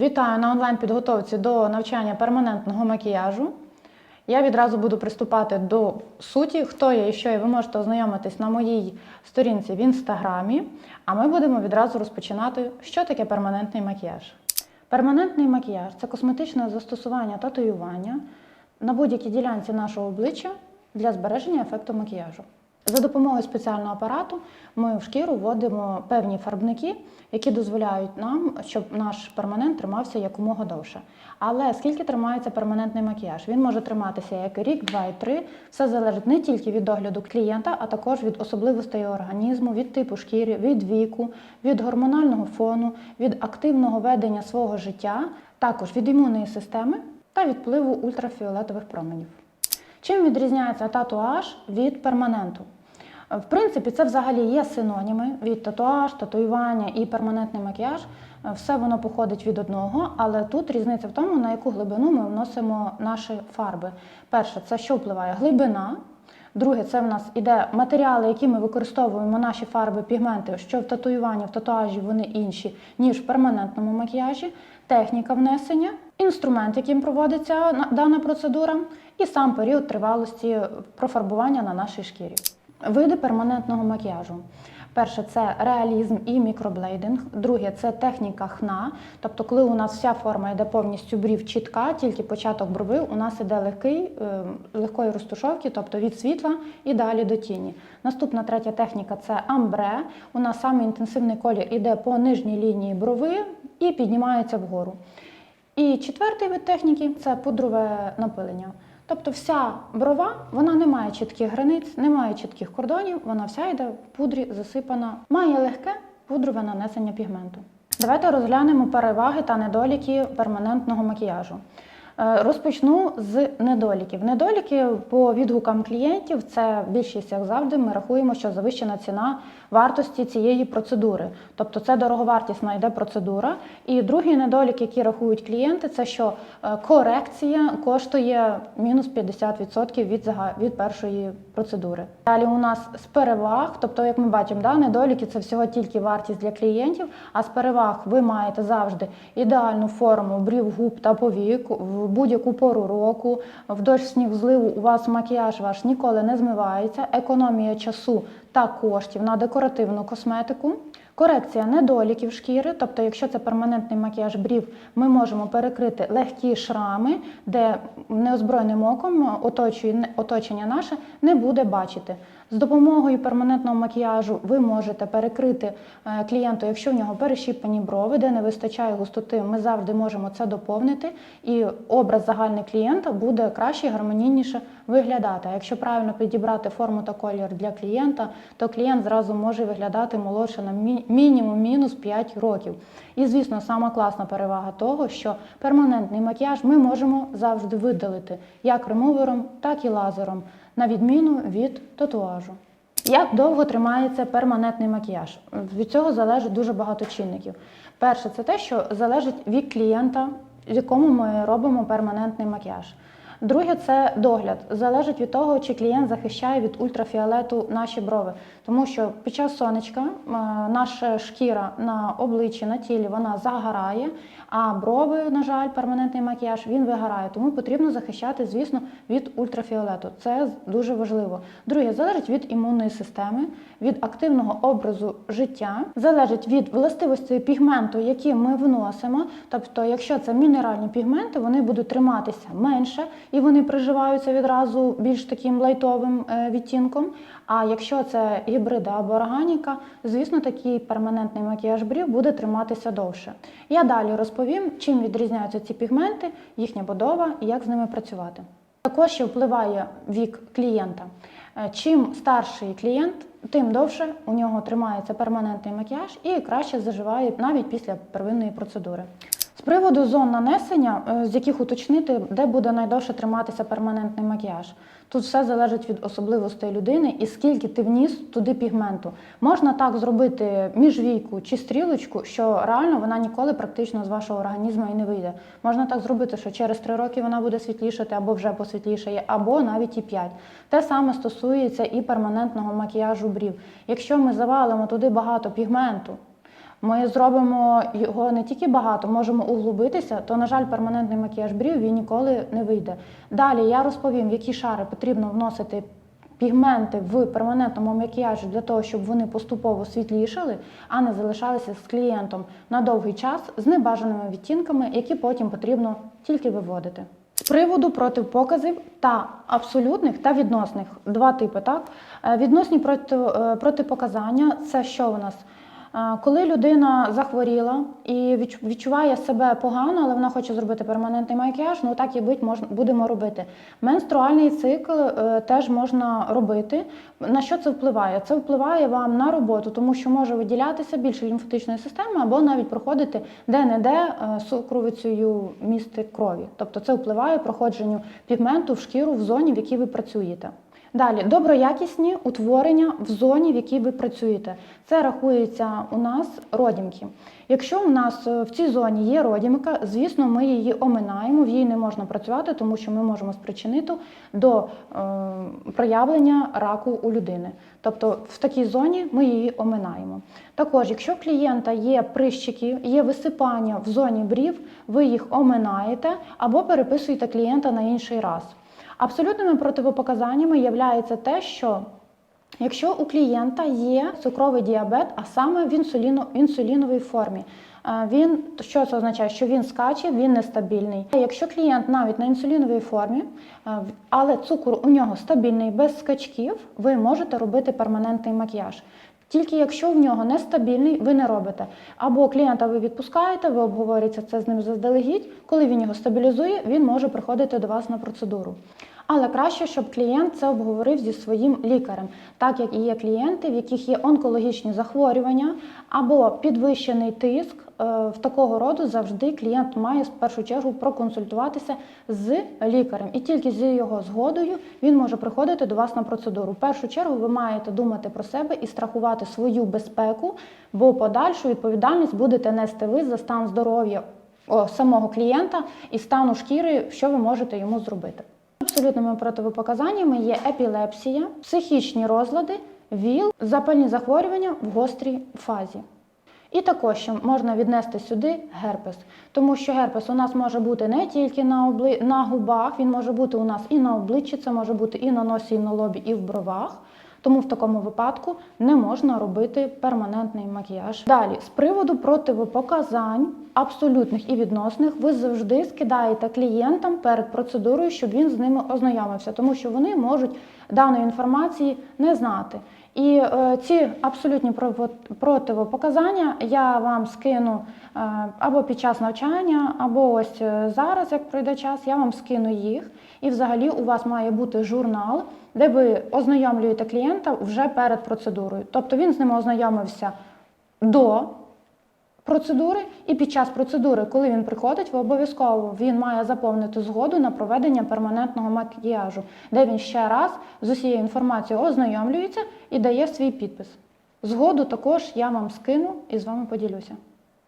Вітаю на онлайн-підготовці до навчання перманентного макіяжу. Я відразу буду приступати до суті, хто я і що я, ви можете ознайомитись на моїй сторінці в інстаграмі. А ми будемо відразу розпочинати, що таке перманентний макіяж. Перманентний макіяж це косметичне застосування татуювання на будь-якій ділянці нашого обличчя для збереження ефекту макіяжу. За допомогою спеціального апарату ми в шкіру вводимо певні фарбники, які дозволяють нам, щоб наш перманент тримався якомога довше. Але скільки тримається перманентний макіяж? Він може триматися як рік, два і три. Все залежить не тільки від догляду клієнта, а також від особливостей організму, від типу шкіри, від віку, від гормонального фону, від активного ведення свого життя, також від імунної системи та від впливу ультрафіолетових променів. Чим відрізняється татуаж від перманенту? В принципі, це взагалі є синоніми від татуаж, татуювання і перманентний макіяж. Все воно походить від одного, але тут різниця в тому, на яку глибину ми вносимо наші фарби. Перше, це що впливає глибина. Друге, це в нас іде матеріали, які ми використовуємо наші фарби, пігменти, що в татуюванні, в татуажі вони інші, ніж в перманентному макіяжі, техніка внесення, інструмент, яким проводиться на- дана процедура, і сам період тривалості профарбування на нашій шкірі. Види перманентного макіяжу. Перше це реалізм і мікроблейдинг. Друге це техніка хна. Тобто, коли у нас вся форма йде повністю брів чітка, тільки початок брови у нас іде легкий, е, легкої розтушовки, тобто від світла і далі до тіні. Наступна третя техніка це амбре. У нас саме інтенсивний колір іде по нижній лінії брови і піднімається вгору. І четвертий вид техніки це пудрове напилення. Тобто вся брова вона не має чітких границь, не має чітких кордонів, вона вся йде в пудрі засипана, має легке пудрове нанесення пігменту. Давайте розглянемо переваги та недоліки перманентного макіяжу. Е, Розпочну з недоліків. Недоліки по відгукам клієнтів це більшість, як завжди, ми рахуємо, що завищена ціна вартості цієї процедури. Тобто це дороговартісна йде процедура. І другий недолік, який рахують клієнти, це що е, корекція коштує мінус 50% від, від першої процедури. Далі у нас з переваг, тобто, як ми бачимо, да, недоліки це всього тільки вартість для клієнтів, а з переваг ви маєте завжди ідеальну форму брів, губ та повік в будь-яку пору року. В дощ сніг зливу у вас макіяж ваш ніколи не змивається, економія часу та коштів на декоративну косметику. Корекція недоліків шкіри, тобто, якщо це перманентний макіяж брів, ми можемо перекрити легкі шрами, де неозброєним оком оточення наше не буде бачити. З допомогою перманентного макіяжу ви можете перекрити е, клієнту, якщо в нього перещіпані брови, де не вистачає густоти, ми завжди можемо це доповнити, і образ загальний клієнта буде краще гармонійніше виглядати. А якщо правильно підібрати форму та колір для клієнта, то клієнт зразу може виглядати молодше на мінімум мінус 5 років. І звісно, сама класна перевага того, що перманентний макіяж ми можемо завжди видалити як ремувером, так і лазером, на відміну від татуажу. Як довго тримається перманентний макіяж? Від цього залежить дуже багато чинників. Перше, це те, що залежить від клієнта, якому ми робимо перманентний макіяж. Друге, це догляд. Залежить від того, чи клієнт захищає від ультрафіолету наші брови. Тому що під час сонечка е, наша шкіра на обличчі, на тілі вона загорає, а брови, на жаль, перманентний макіяж він вигорає. Тому потрібно захищати, звісно, від ультрафіолету. Це дуже важливо. Друге, залежить від імунної системи, від активного образу життя, залежить від властивості пігменту, які ми вносимо. Тобто, якщо це мінеральні пігменти, вони будуть триматися менше і вони приживаються відразу більш таким лайтовим е, відтінком. А якщо це гібриди або органіка, звісно, такий перманентний макіяж брів буде триматися довше. Я далі розповім, чим відрізняються ці пігменти, їхня будова і як з ними працювати. Також ще впливає вік клієнта. Е, Чим старший клієнт, тим довше у нього тримається перманентний макіяж і краще заживає навіть після первинної процедури. Приводу зон нанесення, е, з яких уточнити, де буде найдовше триматися перманентний макіяж. Тут все залежить від особливостей людини і скільки ти вніс туди пігменту. Можна так зробити міжвійку чи стрілочку, що реально вона ніколи практично з вашого організму і не вийде. Можна так зробити, що через 3 роки вона буде світлішати або вже посвітлішає, або навіть і 5. Те саме стосується і перманентного макіяжу брів. Якщо ми завалимо туди багато пігменту, Ми зробимо його не тільки багато, можемо углубитися, то, на жаль, перманентний макіяж брів він ніколи не вийде. Далі я розповім, які шари потрібно вносити пігменти в перманентному макіяжі для того, щоб вони поступово світлішали, а не залишалися з клієнтом на довгий час з небажаними відтінками, які потім потрібно тільки виводити. З приводу протипоказів та абсолютних та відносних два типи. Так Е, відносні проти, е, протипоказання це що у нас? Коли людина захворіла і відчуває себе погано, але вона хоче зробити перманентний макіяж, ну так і бить можна будемо робити. Менструальний цикл е, теж можна робити. На що це впливає? Це впливає вам на роботу, тому що може виділятися більше лімфатичної системи, або навіть проходити де-не-де е, сукровицею місти крові. Тобто це впливає проходженню пігменту в шкіру в зоні, в якій ви працюєте. Далі доброякісні утворення в зоні, в якій ви працюєте. Це рахується у нас родімки. Якщо у нас е, в цій зоні є родімка, звісно, ми її оминаємо, в їй не можна працювати, тому що ми можемо спричинити до е, проявлення раку у людини. Тобто в такій зоні ми її оминаємо. Також, якщо в клієнта є прищики, є висипання в зоні брів, ви їх оминаєте або переписуєте клієнта на інший раз. Абсолютними противопоказаннями є те, що якщо у клієнта є цукровий діабет, а саме в інсуліно, інсуліновій формі, е, він що це означає? Що він скаче, він нестабільний. Якщо клієнт навіть на інсуліновій формі, е, але цукор у нього стабільний, без скачків, ви можете робити перманентний макіяж. Тільки якщо в нього нестабільний, ви не робите. Або клієнта ви відпускаєте, ви обговорюєте це з ним заздалегідь. Коли він його стабілізує, він може приходити до вас на процедуру. Але краще, щоб клієнт це обговорив зі своїм лікарем, так як і є клієнти, в яких є онкологічні захворювання або підвищений тиск. Е, В такого роду завжди клієнт має в першу чергу проконсультуватися з лікарем, і тільки з його згодою він може приходити до вас на процедуру. В першу чергу ви маєте думати про себе і страхувати свою безпеку, бо подальшу відповідальність будете нести ви за стан здоров'я самого клієнта і стану шкіри, що ви можете йому зробити. Абсолютними противопоказаннями є епілепсія, психічні розлади, ВІЛ, запальні захворювання в гострій фазі. І також ще можна віднести сюди герпес, тому що герпес у нас може бути не тільки на, обли... на губах, він може бути у нас і на обличчі, це може бути і на носі, і на лобі, і в бровах. Тому в такому випадку не можна робити перманентний макіяж. Далі, з приводу противопоказань абсолютних і відносних, ви завжди скидаєте клієнтам перед процедурою, щоб він з ними ознайомився, тому що вони можуть даної інформації не знати. І е, ці абсолютні противопоказання я вам скину е, або під час навчання, або ось е, зараз, як пройде час, я вам скину їх. І взагалі у вас має бути журнал, де ви ознайомлюєте клієнта вже перед процедурою. Тобто він з ними ознайомився до процедури, і під час процедури, коли він приходить, ви обов'язково він має заповнити згоду на проведення перманентного макіяжу, де він ще раз з усією інформацією ознайомлюється і дає свій підпис. Згоду також я вам скину і з вами поділюся.